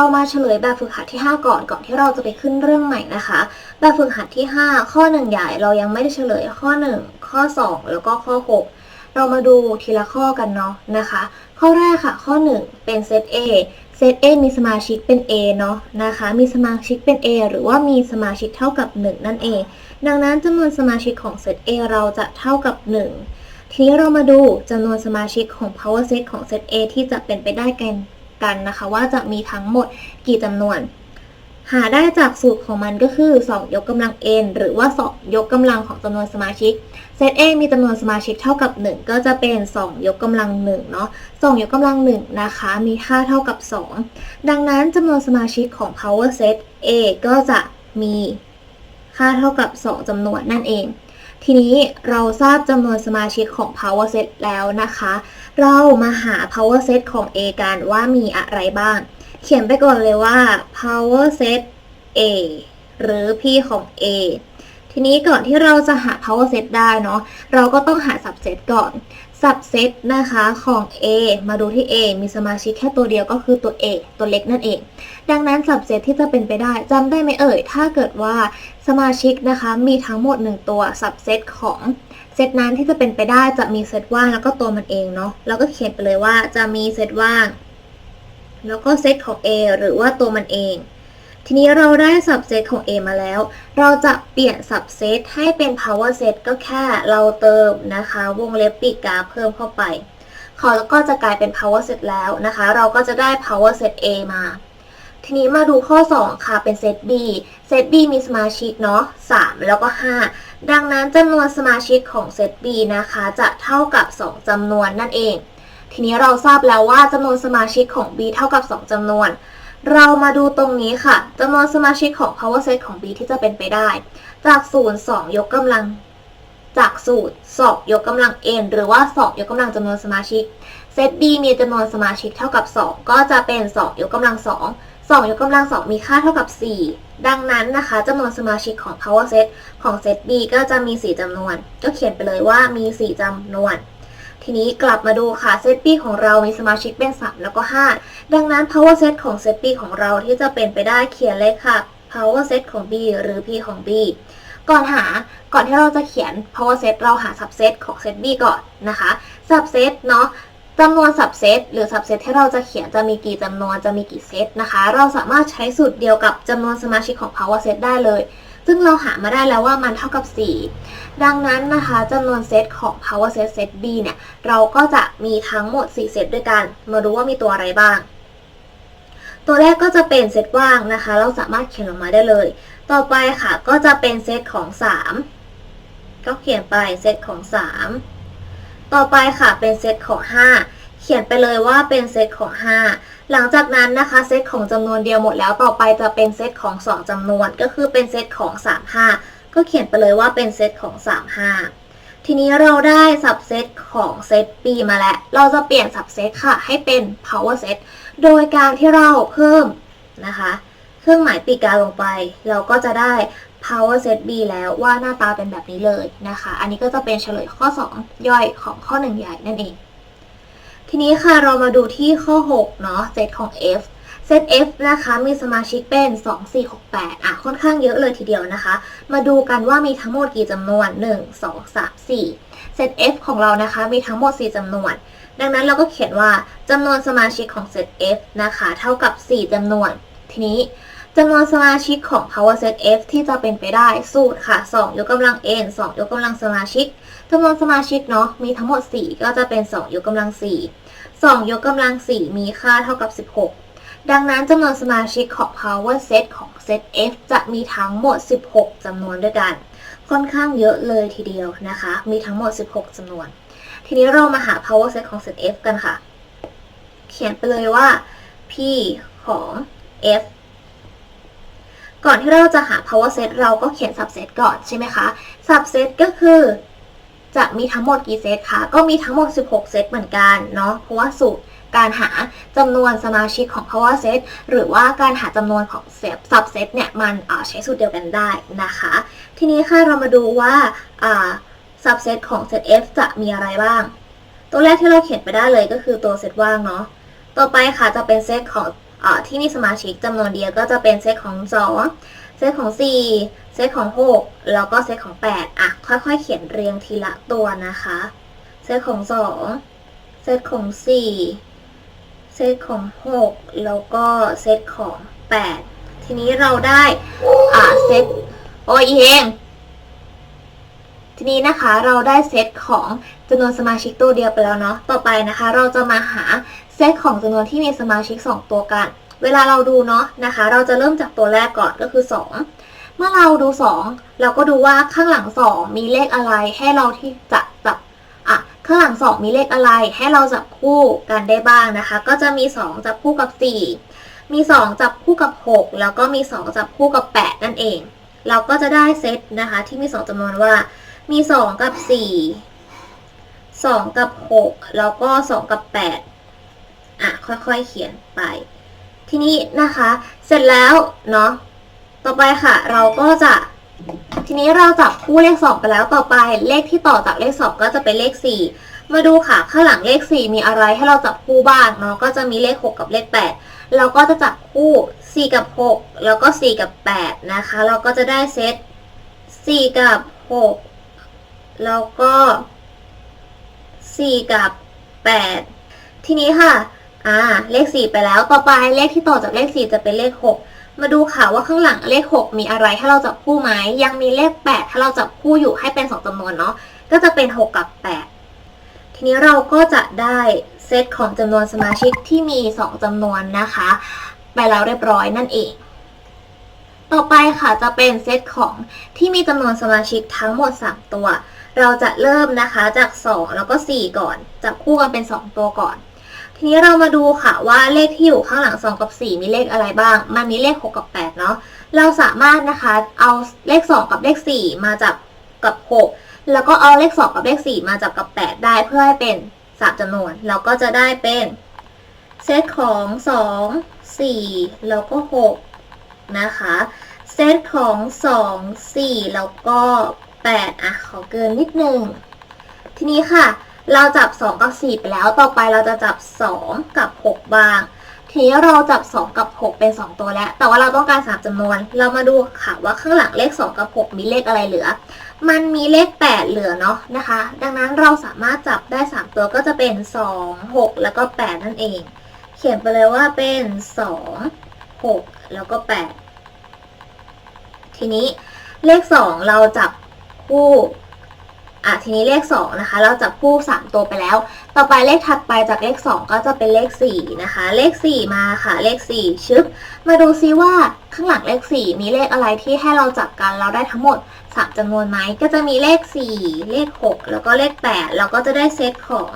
เรามาเฉลยแบบฝึกหัดที่ 5 ก่อนก่อนที่เราจะไปขึ้นเรื่องใหม่นะคะ แบบฝึกหัดที่ 5 ข้อ 1 ใหญ่เรายังไม่ได้เฉลยข้อ 1 ข้อ 2 แล้วก็ข้อ 6 เรามาดูทีละข้อกันเนาะนะคะ ข้อแรกค่ะ ข้อ 1 เป็นเซต A เซต A มีสมาชิกเป็น A เนาะนะคะ มีสมาชิกเป็น A หรือว่ามีสมาชิกเท่ากับ 1 นั่นเอง ดังนั้นจำนวนสมาชิกของเซต A เราจะเท่ากับ 1 ทีนี้เรามาดูจำนวนสมาชิกของ power set ของเซต A ที่จะเป็นไปได้กัน กันนะคะ ว่าจะมีทั้งหมดกี่จำนวน หาได้จากสูตรของมันก็คือ 2 ยกกำลัง n หรือว่า 2 ยกกำลังของจำนวนสมาชิกเซต A มีจำนวนสมาชิกเท่ากับ 1 ก็จะเป็น 2 ยกกำลัง1เนาะ2 ยกกำลัง1นะคะ มีค่าเท่ากับ 2 ดังนั้นจำนวนสมาชิกของ power set A ก็จะมีค่าเท่ากับ 2จำนวนนั่นเอง ทีนี้เราทราบจำนวนสมาชิกของ power set แล้วนะคะ เรามาหา power set ของ A กันว่ามีอะไรบ้าง เขียนไปก่อนเลยว่า power set A หรือ P ของ A ทีนี้ก่อนที่เราจะหา power set ได้เนาะ เราก็ต้องหา subset ก่อน subset นะคะของ A มาดูที่ A มีสมาชิกแค่ตัวเดียวก็คือตัว A ตัวเล็กนั่นเอง ดังนั้น subset ที่จะเป็นไปได้จำได้ไหมเอ่ย ถ้าเกิดว่าสมาชิกนะคะมีทั้งหมด 1 ตัว subset ของเซตนั้นที่จะเป็นไปได้จะมีเซตว่างแล้วก็ตัวมันเองเนาะเราก็เขียนไปเลยว่าจะมีเซตว่าง แล้วก็เซตของ A หรือว่าตัวมันเอง ทีนี้เราได้ subset ของ A มาแล้ว เราจะเปลี่ยน subset ให้เป็น power set ก็แค่เราเติมนะคะ วงเล็บปีกกาเพิ่มเข้าไป ขอแล้วก็จะกลายเป็น power set แล้วนะคะ เราก็จะได้ power set A มา ทีนี้มาดูข้อ 2 ค่ะ เป็นเซต B เซต B มีสมาชิกเนาะ3 แล้วก็ 5 ดังนั้นจำนวนสมาชิกของเซต B นะคะ จะเท่ากับ 2จำนวนนั่นเอง ทีนี้เราทราบแล้วว่าจำนวนสมาชิกของ B เท่ากับ 2จำนวน เรามาดูตรงนี้ค่ะจำนวนสมาชิกของ power set ของ B ที่จะเป็นไปได้ จากสูตร2ยกกำลัง จากสูตร2ยกกำลัง n หรือว่า2ยกกำลังจำนวนสมาชิกเซต B มีจำนวนสมาชิกเท่ากับ 2 ก็จะเป็น2ยกกำลัง2 2ยกกำลัง2มีค่าเท่ากับ 4 ดังนั้นนะคะจำนวนสมาชิกของ power set ของเซต B ก็จะมี 4จำนวน ก็เขียนไปเลยว่ามี 4จำนวน ทีนี้กลับมาดูค่ะเซต B ของเรามีสมาชิกเป็น 3 แล้วก็ 5 ดังนั้น power set ของเซต B ของเราที่จะเป็นไปได้เขียนเลยค่ะ power set ของ B หรือ P ของ B ก่อนหาก่อนที่เราจะเขียน power set เราหา subset ของ set B ก่อนนะคะ subset เนาะจำนวน subset หรือ subset ที่เราจะเขียนจะมีกี่จำนวนจะมีกี่เซตนะคะ เราสามารถใช้สูตรเดียวกับจำนวนสมาชิกของ power set ได้เลย ซึ่งเราหามาได้แล้วว่ามันเท่ากับ 4 ดังนั้นนะคะจำนวนเซตของ power set set B เนี่ย เราก็จะมีทั้งหมด 4 เซตด้วยกัน มาดูว่ามีตัวอะไรบ้าง ตัวแรกก็จะเป็นเซตว่างนะคะ เราสามารถเขียนออกมาได้เลย ต่อไปค่ะก็จะเป็นเซตของ 3 ก็เขียนไปเซตของ 3 ต่อไปค่ะเป็นเซตของ 5 เขียนไปเลยว่าเป็นเซตของ 5 หลังจากนั้นนะคะเซตของจำนวนเดียวหมดแล้วต่อไปจะเป็นเซตของ 2จำนวนก็คือเป็นเซตของ 3 5 ก็เขียนไปเลยว่าเป็นเซตของ 3 5 ทีนี้เราได้สับเซตของเซต B มาแล้ว เราจะเปลี่ยนสับเซตค่ะ ให้เป็น power set โดยการที่เราเพิ่มนะคะ เครื่องหมายปีกกาลงไป เราก็จะได้ power set B แล้วว่าหน้าตาเป็นแบบนี้เลยนะคะ อันนี้ก็จะเป็นเฉลยข้อ 2 ย่อยของข้อ 1 ใหญ่นั่นเอง ทีนี้ค่ะเรามาดูที่ข้อ 6 เนาะเซตของ F เซต F นะคะมีสมาชิกเป็น 2 4 6 8 อะ ค่อนข้างเยอะเลยทีเดียวนะคะ มาดูกันว่ามีทั้งหมดกี่จำนวน 1 2 3 4 เซต F ของเรานะคะมีทั้งหมด 4จำนวน ดังนั้นเราก็เขียนว่าจำนวนสมาชิกของเซต F นะคะ เท่ากับ 4จำนวน ทีนี้จำนวนสมาชิกของ power set F ที่จะเป็นไปได้สูตรค่ะ 2 ยกกำลัง n 2 ยกกำลังสมาชิก จำนวนสมาชิกเนาะมีทั้งหมด 4 ก็จะเป็น 2 ยกกำลัง 4 2 ยกกำลัง 4 มีค่าเท่ากับ 16 ดังนั้นจำนวนสมาชิกของ power set ของ set F จะมีทั้งหมด 16จำนวนด้วยกัน ค่อนข้างเยอะเลยทีเดียวนะคะ มีทั้งหมด 16จำนวน ทีนี้เรามาหา power set ของ set F กันค่ะ เขียนไปเลยว่า P ของ F ก่อนที่เราจะหา power set เราก็เขียน subset ก่อนใช่ไหมคะ subset ก็คือ จะมีทั้งหมดกี่เซตคะ ก็มีทั้งหมด 16 เซตเหมือนกันเนาะ เพราะว่าสูตรการหาจำนวนสมาชิกของ power set หรือว่าการหาจำนวนของเซต subset เนี่ย มันใช้สูตรเดียวกันได้นะคะ ทีนี้ค่ะเรามาดูว่า subset ของ set F จะมีอะไรบ้าง ตัวแรกที่เราเขียนไปได้เลยก็คือตัวเซตว่างเนาะ ต่อไปค่ะจะเป็นเซตของอที่มีสมาชิกจำนวนเดียวก็จะเป็นเซตของ 2 เซตของ 4 เซตของ 6 แล้วก็เซตของ 8 อะ ค่อยๆ เขียนเรียงทีละตัวนะคะ เซตของ 2 เซตของ 4 เซตของ 6 แล้วก็เซตของ 8 ทีนี้เราได้ อ่าเซตโอ้ยเองทีนี้นะคะเราได้เซตของจำนวนสมาชิกตัวเดียวไปแล้วเนาะ ต่อไปนะคะ เราจะมาหาเซตของจำนวนที่มีสมาชิก 2 ตัวกัน เวลาเราดูเนาะนะคะ เราจะเริ่มจากตัวแรกก่อนก็คือ 2 เมื่อเราดู2เราก็ดูว่าข้างหลัง2มีเลขอะไรให้เราที่จะจับอะข้างหลัง2มีเลขอะไรให้เราจับคู่กันได้บ้างนะคะ ก็จะมี2จับคู่กับ4มี2จับคู่กับ6แล้วก็มี2จับคู่กับ8นั่นเอง เราก็จะได้เซตนะคะที่มี2จำนวนว่า มี2กับ4 2กับ6แล้วก็2กับ8อะค่อยๆเขียนไป ทีนี้นะคะ เสร็จแล้วเนาะ ต่อไปค่ะ เราก็จะ ทีนี้เราจับคู่เลข2ไปแล้วต่อไปเลขที่ต่อจากเลข2ก็จะเป็นเลข4มาดูค่ะข้างหลังเลข4มีอะไรให้เราจับคู่บ้างเนาะก็จะมีเลข6กับเลข8เราก็จะจับคู่4กับ6แล้วก็4กับ8นะคะ เราก็จะได้เซต4กับ6แล้วก็4กับ8ทีนี้ค่ะ อ่า เลข4ไปแล้ว ต่อไปเลขที่ต่อจากเลข4จะเป็นเลข6 มาดูค่ะว่าข้างหลังเลข 6 มีอะไรให้เราจับคู่ไหมยังมีเลข 8 ถ้าเราจับคู่อยู่ให้เป็น 2จำนวนเนาะก็จะเป็น 6 กับ 8 ทีนี้เราก็จะได้เซตของจำนวนสมาชิกที่มี 2จำนวนนะคะ ไปแล้วเรียบร้อยนั่นเอง ต่อไปค่ะจะเป็นเซตของที่มีจำนวนสมาชิกทั้งหมด 3 ตัว เราจะเริ่มนะคะจาก 2 แล้วก็ 4 ก่อน จับคู่กันเป็น 2 ตัวก่อน ทีนี้เรามาดูค่ะว่าเลขที่อยู่ข้างหลัง 2 กับ 4 มีเลขอะไรบ้าง มันมีเลข 6 กับ 8 เนาะ เราสามารถนะคะเอาเลข 2 กับเลข 4 มาจับกับ 6 แล้วก็เอาเลข 2 กับเลข 4 มาจับกับ 8 ได้เพื่อให้เป็น3จำนวน เราก็จะได้เป็นเซตของ 2 4 แล้วก็ 6 นะคะ เซตของ 2 4 แล้วก็ 8 อะ ขอเกินนิดนึง ทีนี้ค่ะ เราจับ 2 กับ 4 ไปแล้ว ต่อไปเราจะจับ 2 กับ 6 บ้าง ทีนี้เราจับ 2 กับ 6 เป็น 2 ตัวแล้ว แต่ว่าเราต้องการ 3จำนวน เรามาดูค่ะว่าข้างหลังเลข 2 กับ 6 มีเลขอะไรเหลือ มันมีเลข 8 เหลือเนาะนะคะ ดังนั้นเราสามารถจับได้ 3 ตัวก็จะเป็น 2 6 แล้วก็ 8 นั่นเอง เขียนไปเลยว่าเป็น 2 6 แล้วก็ 8 ทีนี้เลข 2 เราจับคู่ อะทีนี้เลข2นะคะ เราจับคู่ 3 ตัวไปแล้ว ต่อไปเลขถัดไปจากเลข 2 ก็จะเป็นเลข4นะคะ เลข 4 มาค่ะ เลข 4 ชึบ มาดูซิว่าข้างหลังเลข 4 มีเลขอะไรที่ให้เราจับกันเราได้ทั้งหมด 3จำนวนไหม ก็จะมีเลข 4 เลข 6 แล้วก็เลข 8 เราก็จะได้เซตของ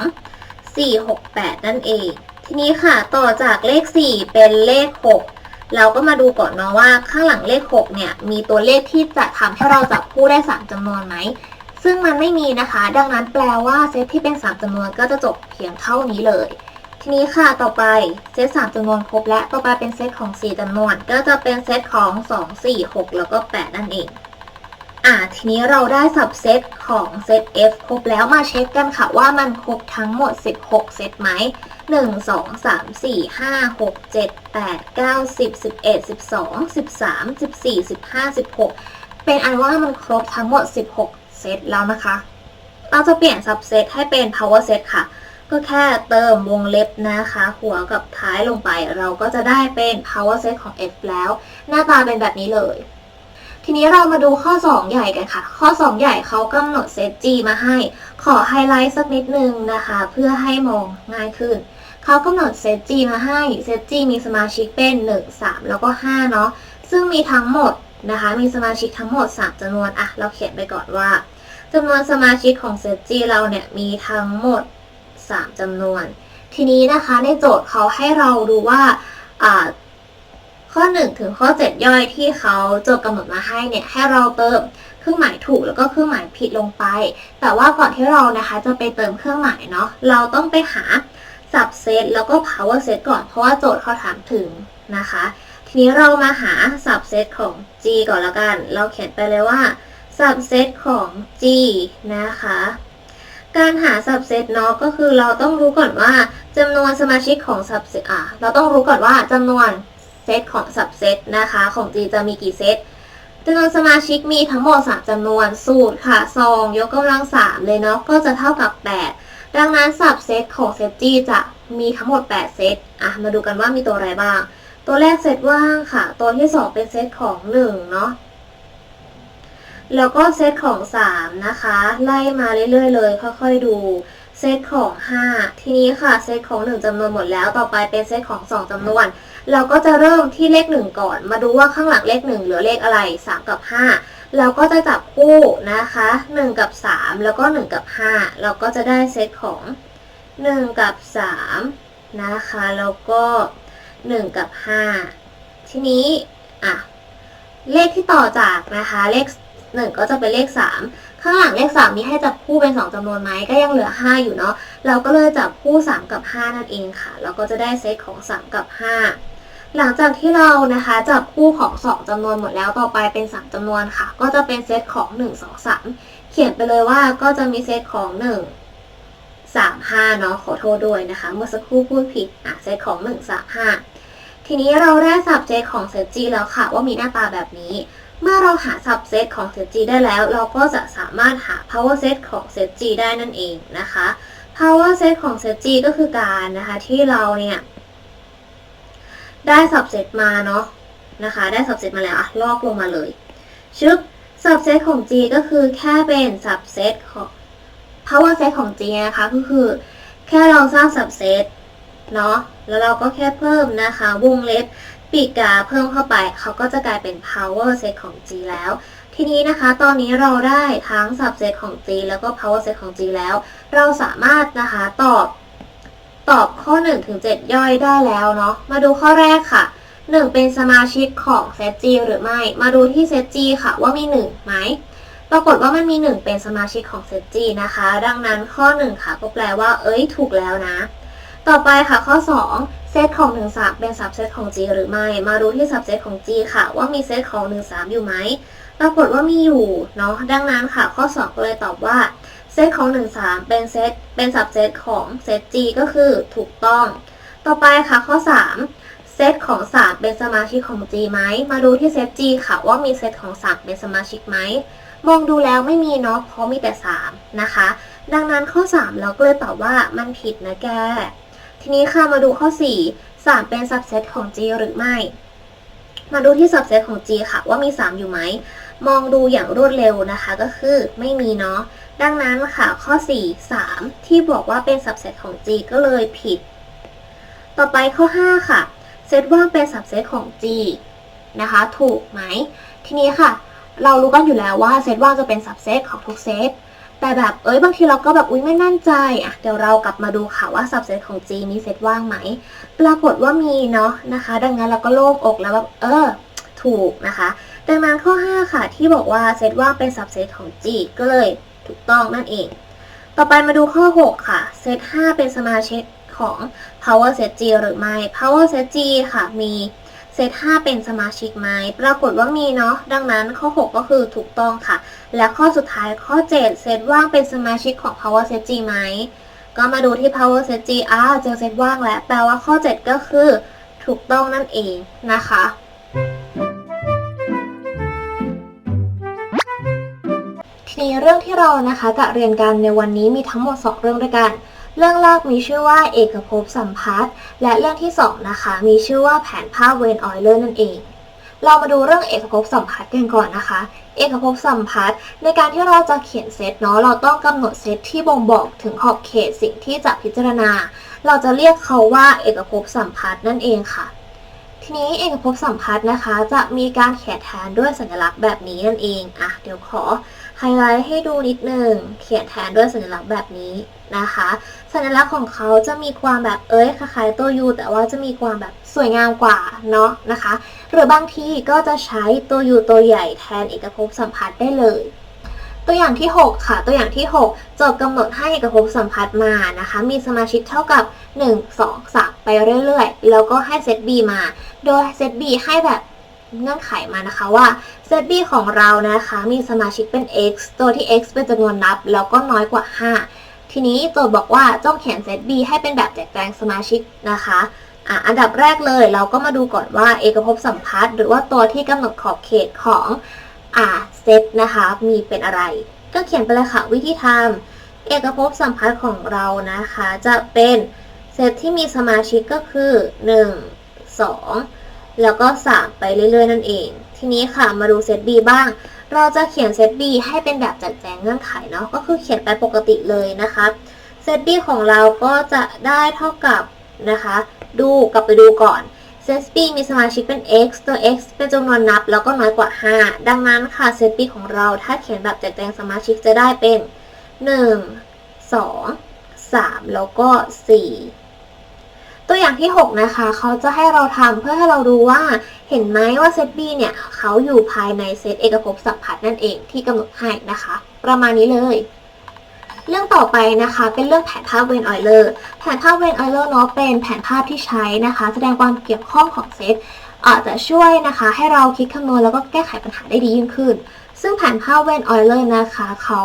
4 6 8 นั่นเอง ทีนี้ค่ะต่อจากเลข 4 เป็นเลข 6เราก็มาดูก่อนเนาะว่าข้างหลังเลข 6 เนี่ย มีตัวเลขที่จะทำให้เราจับคู่ได้ 3จำนวนไหม ซึ่งมันไม่มีนะคะ ดังนั้นแปลว่าเซตที่เป็น 3จำนวนก็จะจบเพียงเท่านี้เลย ทีนี้ค่ะต่อไปเซต3จำนวนครบและต่อไปเป็นเซตของ 4จำนวน ก็จะเป็นเซตของ 2 4 6 แล้วก็ 8 นั่นเองอ่าทีนี้เราได้สับเซตของเซต F ครบแล้วมาเช็คกันค่ะว่ามันครบทั้งหมด 16 เซตไหม 1 2 3 4 5 6 7 8 9 10 11 12 13 14 15 16 เป็นอันว่ามันครบทั้งหมด 16 เซตแล้วนะคะ เราจะเปลี่ยนซับเซตให้เป็น power set ค่ะ ก็แค่เติมวงเล็บนะคะ หัวกับท้ายลงไป เราก็จะได้เป็น power set ของ F แล้ว หน้าตาเป็นแบบนี้เลย ทีนี้เรามาดูข้อ 2 ใหญ่กันค่ะ ข้อ 2 ใหญ่เขากำหนดเซต G มาให้ ขอไฮไลท์สักนิดนึงนะคะ เพื่อให้มองง่ายขึ้นเขากำหนดเซต G มาให้ เซต G มีสมาชิกเป็น 1 3 แล้วก็ 5 เนาะซึ่งมีทั้งหมดนะคะ มีสมาชิกทั้งหมด 3จำนวน อะ เราเขียนไปก่อนว่า จำนวนสมาชิกของเซต G เราเนี่ยมีทั้งหมด 3จำนวน ทีนี้นะคะในโจทย์เขาให้เราดูว่าอ่าข้อ 1 ถึงข้อ 7 ย่อยที่เขาโจทย์กำหนดมาให้เนี่ยให้เราเติมเครื่องหมายถูกแล้วก็เครื่องหมายผิดลงไป แต่ว่าก่อนที่เรานะคะจะไปเติมเครื่องหมายเนาะเราต้องไปหา subset แล้วก็ power set ก่อนเพราะว่าโจทย์เขาถามถึงนะคะ ทีนี้เรามาหา subset ของ G ก่อนละกัน เราเขียนไปเลยว่า subset ของ G นะคะ การหา subset เนาะก็คือเราต้องรู้ก่อนว่าจำนวนสมาชิกของ subset อะเราต้องรู้ก่อนว่าจำนวนเซตของ subset นะคะของ G จะมีกี่เซตจำนวนสมาชิกมีทั้งหมด 3จำนวนสูตรค่ะซองยกกำลัง 3 เลยเนาะก็จะเท่ากับ 8 ดังนั้น subset ของเซต G จะมีทั้งหมด 8 เซตอะมาดูกันว่ามีตัวอะไรบ้าง ตัวแรกเซตว่างค่ะ ตัวที่ 2 เป็นเซตของ 1 เนาะ แล้วก็เซตของ 3 นะคะ ไล่มาเรื่อยๆ เลยค่อยๆดูเซตของ 5 ทีนี้ค่ะเซตของ 1จำนวนหมดแล้วต่อไปเป็นเซตของ 2จำนวน เราก็จะเริ่มที่เลข 1 ก่อน มาดูว่าข้างหลังเลข 1 เหลือเลขอะไร 3 กับ 5 เราก็จะจับคู่นะคะ 1 กับ 3 แล้วก็ 1 กับ 5 เราก็จะได้เซตของ 1 กับ 3 นะคะแล้วก็ 1 กับ 5 ทีนี้อะเลขที่ต่อจากนะคะเลข 1ก็จะเป็นเลข3ข้างหลังเลข3มีให้จับคู่เป็น2จำนวนไหมก็ยังเหลือ5อยู่เนาะเราก็เลยจับคู่3กับ5นั่นเองค่ะ เราก็จะได้เซตของ3กับ5หลังจากที่เรานะคะจับคู่ของ2จำนวนหมดแล้วต่อไปเป็น3จำนวนค่ะ ก็จะเป็นเซตของ1 2 3เขียนไปเลยว่าก็จะมีเซตของ1 3 5เนาะขอโทษด้วยนะคะ เมื่อสักครู่พูดผิดอะเซตของ1 3 5ทีนี้เราได้สับเซตของเซต G แล้วค่ะ ว่ามีหน้าตาแบบนี้ เมื่อเราหาสับเซตของเซต G ได้แล้ว เราก็จะสามารถหา power set ของเซต G ได้นั่นเองนะคะ power set ของเซต G ก็คือการนะคะที่เราเนี่ยได้สับเซตมาเนาะนะคะ ได้สับเซตมาแล้วอะลอกลงมาเลยชึบสับเซตของ G ก็คือแค่เป็นสับเซตของ power set ของ G นะคะก็คือแค่เราสร้างสับเซตเนาะแล้วเราก็แค่เพิ่มนะคะ วงเล็บ ปีกกาเพิ่มเข้าไป เขาก็จะกลายเป็น power set ของ G แล้ว ทีนี้นะคะ ตอนนี้เราได้ทั้ง subset ของ G แล้วก็ power set ของ G แล้ว เราสามารถนะคะตอบตอบข้อ 1 ถึง 7 ย่อยได้แล้วเนาะ มาดูข้อแรกค่ะ 1 เป็นสมาชิกของเซต G หรือไม่ มาดูที่เซต G ค่ะว่ามี 1 ไหม ปรากฏว่ามันมี 1 เป็นสมาชิกของเซต G นะคะ ดังนั้นข้อ 1 ค่ะก็แปลว่า เอ้ย ถูกแล้วนะ ต่อไปค่ะข้อ 2 เซตของ1 3เป็นสับเซตของ G หรือไม่ มาดูที่สับเซตของ G ค่ะ ว่ามีเซตของ1 3อยู่ไหมปรากฏว่ามีอยู่เนาะดังนั้นค่ะ ข้อ 2 ก็เลยตอบว่าเซตของ1 3เป็นเซตเป็นสับเซตของเซต G ก็คือถูกต้อง ต่อไปค่ะข้อ 3 เซตของ 3 เป็นสมาชิกของ G ไหมมาดูที่เซต G ค่ะว่ามีเซตของ 3 เป็นสมาชิกไหมมองดูแล้วไม่มีเนาะเพราะมีแต่ 3 นะคะ ดังนั้นข้อ 3 เราก็เลยตอบว่ามันผิดนะแก ทีนี้ค่ะมาดูข้อ 4 3 เป็นสับเซตของ G หรือไม่ มาดูที่สับเซตของ G ค่ะ ว่ามี 3 อยู่ไหม มองดูอย่างรวดเร็วนะคะ ก็คือไม่มีเนาะ ดังนั้นค่ะข้อ 4 3 ที่บอกว่าเป็นสับเซตของ G ก็เลยผิด ต่อไปข้อ 5 ค่ะ เซตว่างเป็นสับเซตของ G นะคะ ถูกไหม ทีนี้ค่ะ เรารู้กันอยู่แล้วว่าเซตว่างจะเป็นสับเซตของทุกเซต แต่แบบเอ้ยบางทีเราก็แบบอุ้ยไม่มั่นใจอะเดี๋ยวเรากลับมาดูค่ะว่าสับเซตของ G มีเซตว่างไหม ปรากฏว่ามีเนาะนะคะ ดังนั้นเราก็โล่งอกแล้วแบบเออถูกนะคะดังนั้นข้อ 5 ค่ะที่บอกว่าเซตว่างเป็นสับเซตของ G ก็เลยถูกต้องนั่นเอง ต่อไปมาดูข้อ 6 ค่ะเซต5เป็นสมาชิกของ power set G หรือไม่ power set G ค่ะมี เซต5เป็นสมาชิกไหมปรากฏว่ามีเนาะ ดังนั้นข้อ 6 ก็คือถูกต้องค่ะ และข้อสุดท้ายข้อ 7 เซตว่างเป็นสมาชิกของ power set G ไหม ก็มาดูที่ power set G อ้าวเจอเซตว่างแล้ว แปลว่าข้อ 7 ก็คือ ถูกต้องนั่นเองนะคะทีนี้เรื่องที่เรานะคะจะเรียนกันในวันนี้มีทั้งหมด 2 เรื่องด้วยกัน เรื่องแรกมีชื่อว่าเอกภพสัมพัทธ์และเรื่องที่2นะคะมีชื่อว่าแผนภาพเวนออยเลอร์นั่นเอง เรามาดูเรื่องเอกภพสัมพัทธ์กันก่อนนะคะ เอกภพสัมพัทธ์ในการที่เราจะเขียนเซตเนาะเราต้องกำหนดเซตที่บ่งบอกถึงขอบเขตสิ่งที่จะพิจารณา เราจะเรียกเขาว่าเอกภพสัมพัทธ์นั่นเองค่ะ ทีนี้เอกภพสัมพัทธ์นะคะ จะมีการเขียนแทนด้วยสัญลักษณ์แบบนี้นั่นเองอะเดี๋ยวขอไฮไลท์ให้ดูนิดนึงเขียนแทนด้วยสัญลักษณ์แบบนี้นะคะ สัญลักษณ์ของเขาจะมีความแบบเอ้ยคล้ายๆตัวยูแต่ว่าจะมีความแบบสวยงามกว่าเนาะนะคะ หรือบางทีก็จะใช้ตัวยูตัวใหญ่แทนเอกภพสัมพัทธ์ได้เลย ตัวอย่างที่ 6 ค่ะ ตัวอย่างที่6จบกำหนดให้เอกภพสัมพัทธ์มานะคะ มีสมาชิกเท่ากับ 1 2 3 ไปเรื่อยๆ แล้วก็ให้เซต B มา โดยเซต B ให้แบบเงื่อนไขมานะคะว่าเซต B ของเรานะคะ มีสมาชิกเป็น x ตัวที่ x เป็นจำนวนนับ แล้วก็น้อยกว่า 5 ทีนี้โจทย์บอกว่าจงเขียนเซต B ให้เป็นแบบแจกแจงสมาชิกนะคะอะอันดับแรกเลยเราก็มาดูก่อนว่าเอกภพสัมพัทธ์หรือว่าตัวที่กำหนดขอบเขตของ อ่าเซตนะคะ มีเป็นอะไร ก็เขียนไปเลยค่ะ วิธีทำเอกภพสัมพัทธ์ของเรานะคะ จะเป็นเซตที่มีสมาชิกก็คือ 1 2 แล้วก็ 3 ไปเรื่อยๆ นั่นเอง ทีนี้ค่ะมาดูเซต B บ้าง เราจะเขียนเซต B ให้เป็นแบบจัดแจงเงื่อนไขเนาะก็คือเขียนไปปกติเลยนะคะเซต B ของเราก็จะได้เท่ากับนะคะ ดูกลับไปดูก่อน เซต B มีสมาชิกเป็น x ตัว x เป็นจำนวนนับแล้วก็น้อยกว่า 5 ดังนั้นค่ะเซต B ของเราถ้าเขียนแบบแจัดแจงสมาชิกจะได้เป็น 1 2 3 แล้วก็ 4 ตัวอย่างที่ 6 นะคะ เขาจะให้เราทำเพื่อให้เราดูว่า เห็นไหมว่าเซต B เนี่ยเขาอยู่ภายในเซตเอกภพสัมพัทนั่นเองที่กำหนดให้นะคะ ประมาณนี้เลย เรื่องต่อไปนะคะเป็นเรื่องแผนภาพเวนออยเลอร์แผนภาพเวนออยเลอร์เนาะเป็นแผนภาพที่ใช้นะคะ แสดงความเกี่ยวข้องของเซตอาจจะช่วยนะคะ ให้เราคิดคำนวณแล้วก็แก้ไขปัญหาได้ดียิ่งขึ้น ซึ่งแผนภาพเวนออยเลอร์นะคะเขา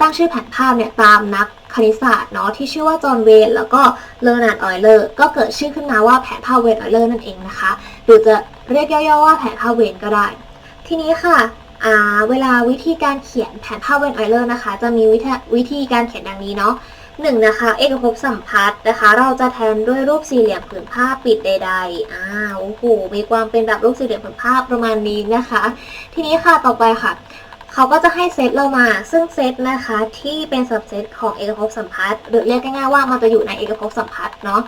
ตั้งชื่อแผนภาพเนี่ยตามนักคณิตศาสตร์เนาะที่ชื่อว่าจอห์นเวนแล้วก็เลอร์นาร์ดออยเลอร์ก็เกิดชื่อขึ้นมาว่าแผนภาพเวนออยเลอร์นั่นเองนะคะ หรือจะเรียกย่อๆว่าแผนภาพเวนก็ได้ ทีนี้ค่ะ เวลาวิธีการเขียนแผนภาพเวนออยเลอร์นะคะ จะมีวิธีวิธีการเขียนดังนี้เนาะหนึ่งนะคะ เอกภพสัมพัทธ์นะคะ เราจะแทนด้วยรูปสี่เหลี่ยมผืนผ้าปิดใดๆอ่าโอ้โหมีความเป็นแบบรูปสี่เหลี่ยมผืนผ้าประมาณนี้นะคะ ทีนี้ค่ะต่อไปค่ะเขาก็จะให้เซตเรามา ซึ่งเซตนะคะที่เป็นสับเซตของเอกภพสัมพัทธ์หรือเรียกง่ายๆว่ามันจะอยู่ในเอกภพสัมพัทธ์เนาะ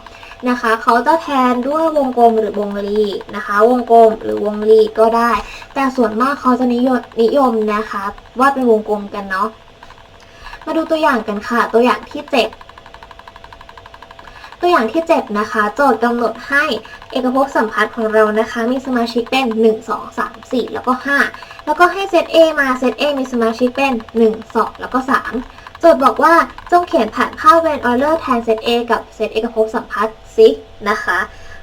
นะคะเขาจะแทนด้วยวงกลมหรือวงรีนะคะ วงกลมหรือวงรีก็ได้ แต่ส่วนมากเขาจะนิยมนิยมนะคะวาดเป็นวงกลมกันเนาะมาดูตัวอย่างกันค่ะ ตัวอย่างที่ 7ตัวอย่างที่ 7 นะคะ โจทย์กำหนดให้เอกภพสัมพัทธ์ของเรานะคะ มีสมาชิกเป็น 1 2 3 4 แล้วก็ 5 แล้วก็ให้เซต A มาเซต A มีสมาชิกเป็น 1 2 แล้วก็ 3 โจทย์บอกว่าจงเขียนผ่านภาพเวนออยเลอร์แทนเซต A กับเซตเอกภพสัมพัทธ์ ซินะคะ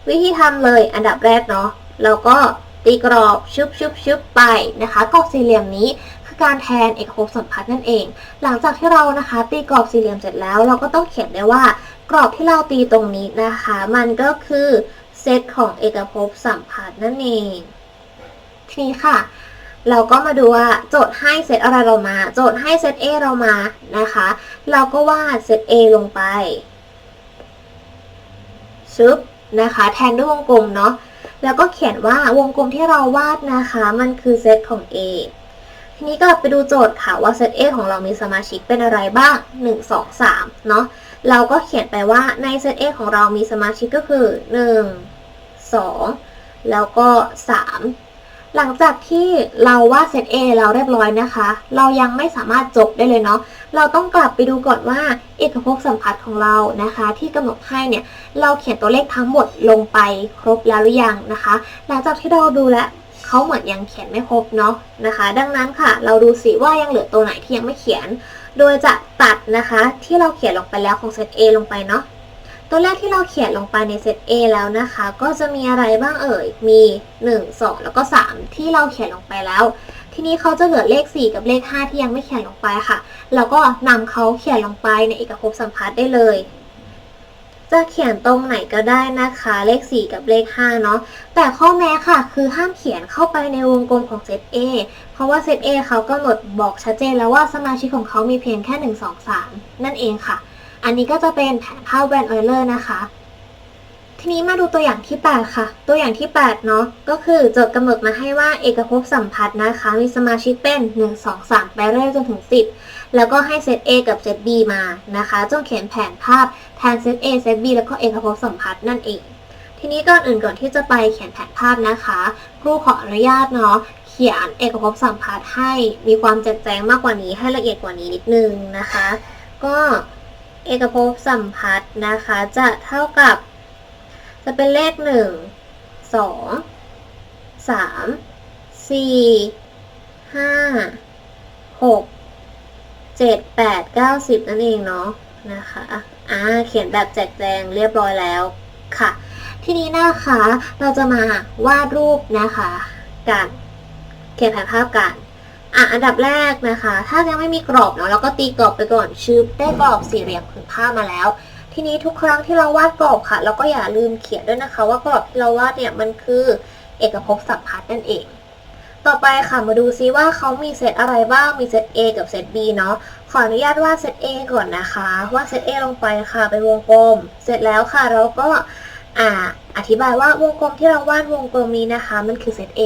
วิธีทำเลยอันดับแรกเนาะเราก็ตีกรอบชุบชุบชุบไปนะคะกรอบสี่เหลี่ยมนี้คือการแทนเอกภพสัมพัทธ์นั่นเอง หลังจากที่เรานะคะ ตีกรอบสี่เหลี่ยมเสร็จแล้ว เราก็ต้องเขียนได้ว่ากรอบที่เราตีตรงนี้นะคะ มันก็คือเซตของเอกภพสัมพัทธ์นั่นเองทีนี้ค่ะ เราก็มาดูว่าโจทย์ให้เซตอะไรเรามา โจทย์ให้เซต A เรามานะคะ เราก็วาดเซต A ลงไป ซึบนะคะ แทนด้วยวงกลมเนาะแล้วก็เขียนว่าวงกลมที่เราวาดนะคะ มันคือเซตของ A ทีนี้ก็ไปดูโจทย์ค่ะว่าเซต A ของเรามีสมาชิกเป็นอะไรบ้าง 1 2 3 เนาะเราก็เขียนไปว่าในเซต A ของเรามีสมาชิกก็คือ 1 2 แล้วก็ 3 หลังจากที่เราวาดเซต A เราเรียบร้อยนะคะ เรายังไม่สามารถจบได้เลยเนาะ เราต้องกลับไปดูก่อนว่าเอกภพสัมพัทธ์ของเรานะคะ ที่กำหนดให้เนี่ย เราเขียนตัวเลขทั้งหมดลงไปครบแล้วหรือยังนะคะ หลังจากที่เราดูแล้วเขาเหมือนยังเขียนไม่ครบเนาะนะคะ ดังนั้นค่ะ เราดูสิว่ายังเหลือตัวไหนที่ยังไม่เขียน โดยจะตัดนะคะที่เราเขียนลงไปแล้วของเซต A ลงไปเนาะ ตัวแรกที่เราเขียนลงไปในเซต A แล้วนะคะ ก็จะมีอะไรบ้างเอ่ย มี 1 2 แล้วก็ 3 ที่เราเขียนลงไปแล้ว ทีนี้เขาจะเหลือเลข 4 กับเลข 5 ที่ยังไม่เขียนลงไปค่ะเราก็นำเขาเขียนลงไปในเอกภพสัมพัทธ์ได้เลย จะเขียนตรงไหนก็ได้นะคะ เลข 4 กับเลข 5 เนาะ แต่ข้อแม้ค่ะ คือห้ามเขียนเข้าไปในวงกลมของเซต A เพราะว่าเซต A เขากำหนดบอกชัดเจนแล้วว่าสมาชิกของเขามีเพียงแค่ 1 2 3 นั่นเองค่ะ อันนี้ก็จะเป็นแผนภาพแวนออยเลอร์นะคะ ทีนี้มาดูตัวอย่างที่ 8 ค่ะ ตัวอย่างที่ 8 เนาะก็คือโจทย์กำหนดมาให้ว่าเอกภพสัมพัทธ์นะคะ มีสมาชิกเป็น 1 2 3 ไปเรื่อยจนถึง 10 แล้วก็ให้เซต A กับเซต B มานะคะจงเขียนแผนภาพแทนเซต A เซต B แล้วก็เอกภพสัมพัทธ์นั่นเอง ทีนี้ก่อนอื่นก่อนที่จะไปเขียนแผนภาพนะคะครูขออนุญาตเนาะเขียนเอกภพสัมพัทธ์ให้มีความแจ่มแจ้งมากกว่านี้ให้ละเอียดกว่านี้นิดนึงนะคะ ก็ เอกภพสัมพัทธ์นะคะ จะเท่ากับ จะเป็นเลขหนึ่งสองสามสี่ห้าหกเจ็ดแปดเก้าสิบนั่นเองเนาะนะคะอ่าเขียนแบบแจกแจงเรียบร้อยแล้วค่ะ ทีนี้นะคะเราจะมาวาดรูปนะคะกันเขียนแผนภาพกัน อะอันดับแรกนะคะ ถ้ายังไม่มีกรอบเนาะเราก็ตีกรอบไปก่อนชืบได้กรอบสี่เหลี่ยมผืนผ้ามาแล้ว ทีนี้ทุกครั้งที่เราวาดกรอบค่ะ เราก็อย่าลืมเขียนด้วยนะคะ ว่ากรอบที่เราวาดเนี่ยมันคือ เอกภพสัมพัทธ์นั่นเอง ต่อไปค่ะมาดูซิว่าเขามีเซตอะไรบ้างมีเซต A กับเซต B เนาะขออนุญาตวาดเซต A ก่อนนะคะวาดเซต A ลงไปค่ะเป็นวงกลม เสร็จแล้วค่ะเราก็อ่าอธิบายว่าวงกลมที่เราวาดวงกลมนี้นะคะ มันคือเซต A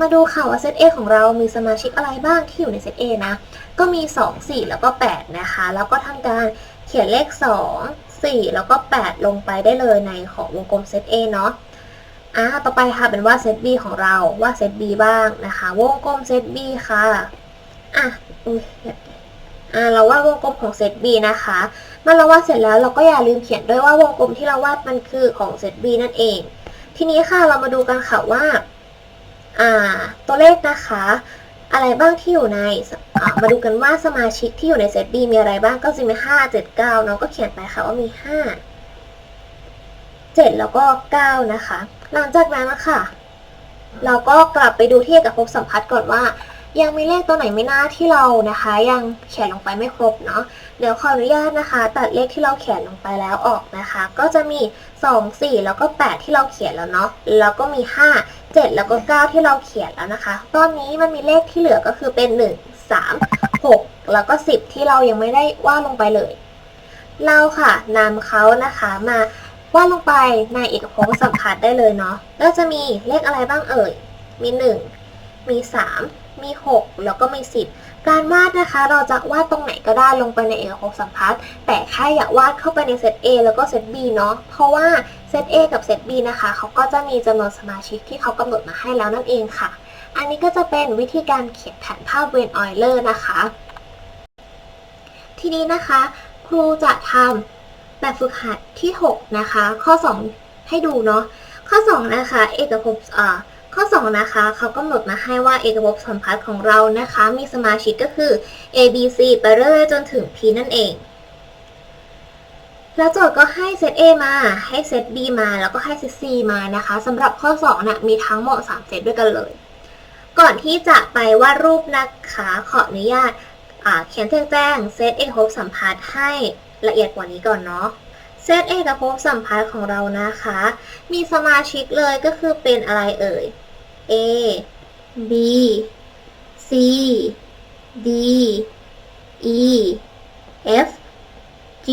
มาดูค่ะว่าเซต A ของเรามีสมาชิกอะไรบ้างที่อยู่ในเซต A นะ ก็มี 2 4 แล้วก็ 8 นะคะ แล้วก็ทำการเขียนเลข 2 4 แล้วก็ 8 ลงไปได้เลยในของวงกลมเซต A เนาะอ่าต่อไปค่ะเป็นว่าเซต B ของเราว่าเซต B บ้างนะคะ วงกลมเซต B ค่ะอะอุ๊ยอ่าเราวาดวงกลมของเซต B นะคะเมื่อเราวาดเสร็จแล้วเราก็อย่าลืมเขียนด้วยว่าวงกลมที่เราวาดมันคือของเซต B นั่นเอง ทีนี้ค่ะเรามาดูกันค่ะว่า อ่า ตัวเลขนะคะ อะไรบ้างที่อยู่ในมาดูกันว่าสมาชิกที่อยู่ในเซต B มีอะไรบ้างก็จะมีห้าเจ็ดเก้าเนาะก็เขียนไปค่ะว่ามีห้าเจ็ดแล้วก็เก้านะคะ หลังจากนั้นนะคะเราก็กลับไปดูที่เอกภพสัมพัทธ์ก่อนว่า ยังมีเลขตัวไหนไม่น่าที่เรานะคะ ยังเขียนลงไปไม่ครบเนาะเดี๋ยวขออนุญาตนะคะ ตัดเลขที่เราเขียนลงไปแล้วออกนะคะ ก็จะมี 2 4 แล้วก็ 8 ที่เราเขียนแล้วเนาะแล้วก็มี 5 7 แล้วก็ 9 ที่เราเขียนแล้วนะคะ ตอนนี้มันมีเลขที่เหลือก็คือเป็น 1 3 6 แล้วก็ 10 ที่เรายังไม่ได้วาดลงไปเลย เราค่ะนำเขานะคะมาวาดลงไปในเอกภพสัมผัสได้เลยเนาะแล้วจะมีเลขอะไรบ้างเอ่ย มี 1 มี 3 มี 6 แล้วก็มี 10 การวาดนะคะเราจะวาดตรงไหนก็ได้ลงไปในเอกภพสัมพัทธ์แต่แค่อย่าวาดเข้าไปในเซต A แล้วก็เซต B เนาะเพราะว่าเซต A กับเซต B นะคะเขาก็จะมีจำนวนสมาชิกที่เขากำหนดมาให้แล้วนั่นเองค่ะ อันนี้ก็จะเป็นวิธีการเขียนแผนภาพเวนออยเลอร์นะคะ ทีนี้นะคะ ครูจะทำแบบฝึกหัดที่ 6 นะคะ ข้อ 2 ให้ดูเนาะข้อ 2 นะคะ เอกภพอ่า ข้อ 2 นะคะเขากำหนดมาให้ว่าเอกภพสัมพัทธ์ของเรานะคะ มีสมาชิกก็คือ A B C ไปเรื่อยๆจนถึง P นั่นเอง แล้วโจทย์ก็ให้เซต A มา ให้เซต B มา แล้วก็ให้เซต C มานะคะสำหรับข้อ2นะมีทั้งหมด 3 เซตด้วยกันเลย ก่อนที่จะไปวาดรูปนะคะขออนุญาตเขียนแจ้งแจ้งเซตเอกภพสัมพัทธ์ให้ละเอียดกว่านี้ก่อนเนาะ เซตเอกภพสัมพัทธ์ของเรานะคะ มีสมาชิกเลยก็คือเป็นอะไรเอ่ย A B C D E F G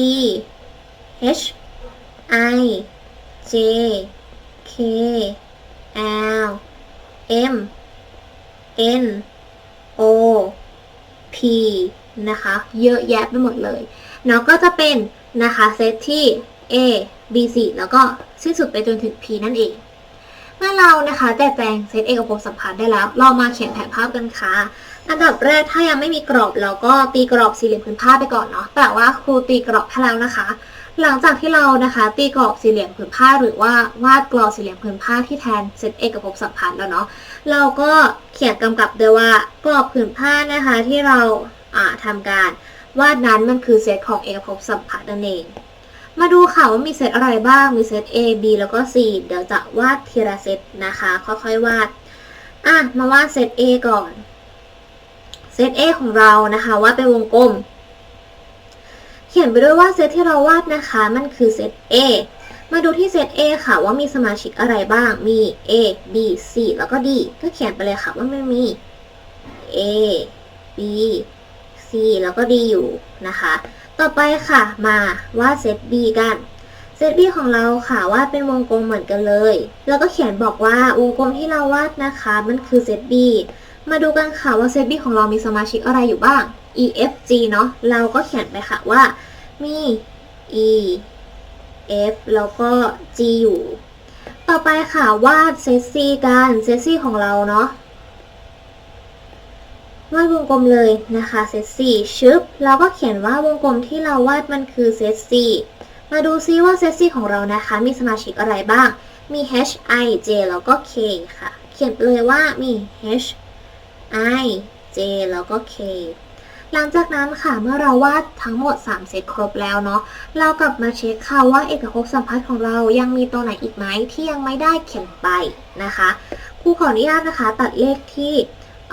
H I J K L M N O P นะคะ เยอะแยะไปหมดเลยเนาะก็จะเป็น นะคะเซตที่ A B C แล้วก็สิ้นสุดไปจนถึง P นั่นเอง เมื่อเรานะคะแจกแจงเซตเอกภพสัมพันธ์ได้แล้ว เรามาเขียนแผนภาพกันค่ะ อันดับแรกถ้ายังไม่มีกรอบเราก็ตีกรอบสี่เหลี่ยมผืนผ้าไปก่อนเนาะแต่ว่าครูตีกรอบให้แล้วนะคะ หลังจากที่เรานะคะ ตีกรอบสี่เหลี่ยมผืนผ้า หรือว่าวาดกรอบสี่เหลี่ยมผืนผ้าที่แทนเซตเอกภพสัมพันธ์แล้วเนาะเราก็เขียนกำกับด้วยว่ากรอบผืนผ้านะคะที่เราอ่าทำการ วาดนั้นมันคือเซตของเอกภพสัมพันธ์นั่นเอง มาดูค่ะว่ามีเซตอะไรบ้าง มีเซต A B แล้วก็ C เดี๋ยวจะวาดทีละเซตนะคะ ค่อยๆวาด อะ มาวาดเซต A ก่อน เซต A ของเรานะคะวาดเป็นวงกลม เขียนไปด้วยว่าเซตที่เราวาดนะคะ มันคือเซต A มาดูที่เซต A ค่ะว่ามีสมาชิกอะไรบ้าง มี A B C แล้วก็ D ก็เขียนไปเลยค่ะว่ามันมี A B C แล้วก็ D อยู่นะคะ ต่อไปค่ะมาวาดเซต B กันเซต B ของเราค่ะวาดเป็นวงกลมเหมือนกันเลย แล้วก็เขียนบอกว่าวงกลมที่เราวาดนะคะ มันคือเซต B มาดูกันค่ะว่าเซต B ของเรามีสมาชิกอะไรอยู่บ้าง E F G เนาะเราก็เขียนไปค่ะว่ามี E F แล้วก็ G อยู่ ต่อไปค่ะวาดเซต C กันเซต C ของเราเนาะ วาดวงกลมเลยนะคะเซตสี่ชึบแล้วก็เขียนว่าวงกลมที่เราวาดมันคือเซตสี่มาดูซิว่าเซตสี่ของเรานะคะ มีสมาชิกอะไรบ้าง มี H I J แล้วก็ K ค่ะ เขียนไปเลยว่ามี H I J แล้วก็ K หลังจากนั้นค่ะเมื่อเราวาดทั้งหมด 3 เซตครบแล้วเนาะเรากลับมาเช็คค่ะว่าเอกภพสัมพัทธ์ของเรายังมีตัวไหนอีกไหมที่ยังไม่ได้เขียนไปนะคะครูขออนุญาตนะคะ ตัดเลขที่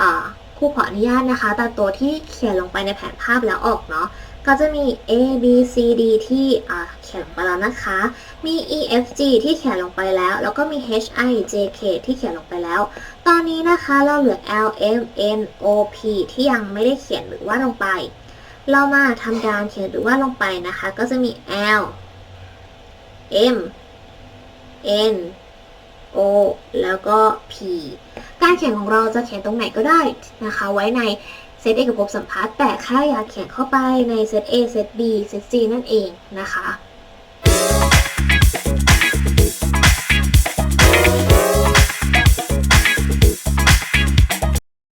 อ่า รูขออนุญาตนะคะตัดตัวที่เขียนลงไปในแผนภาพแล้วออกเนาะก็จะมี A B C D ที่เขียนลงไปแล้วนะคะ มี E F G ที่เขียนลงไปแล้ว แล้วก็มี H I J K ที่เขียนลงไปแล้ว ตอนนี้นะคะเราเหลือ L M N O P ที่ยังไม่ได้เขียนหรือว่าดลงไป เรามาทำการเขียนหรือว่าดลงไปนะคะ ก็จะมี L M N O แล้วก็ P การเขียนของเราจะเขียนตรงไหนก็ได้นะคะ ไว้ในเซต A กับกบสัมพัทธ์แต่ค่าอยากเขียนเข้าไปในเซต A เซต B เซต C นั่นเองนะคะ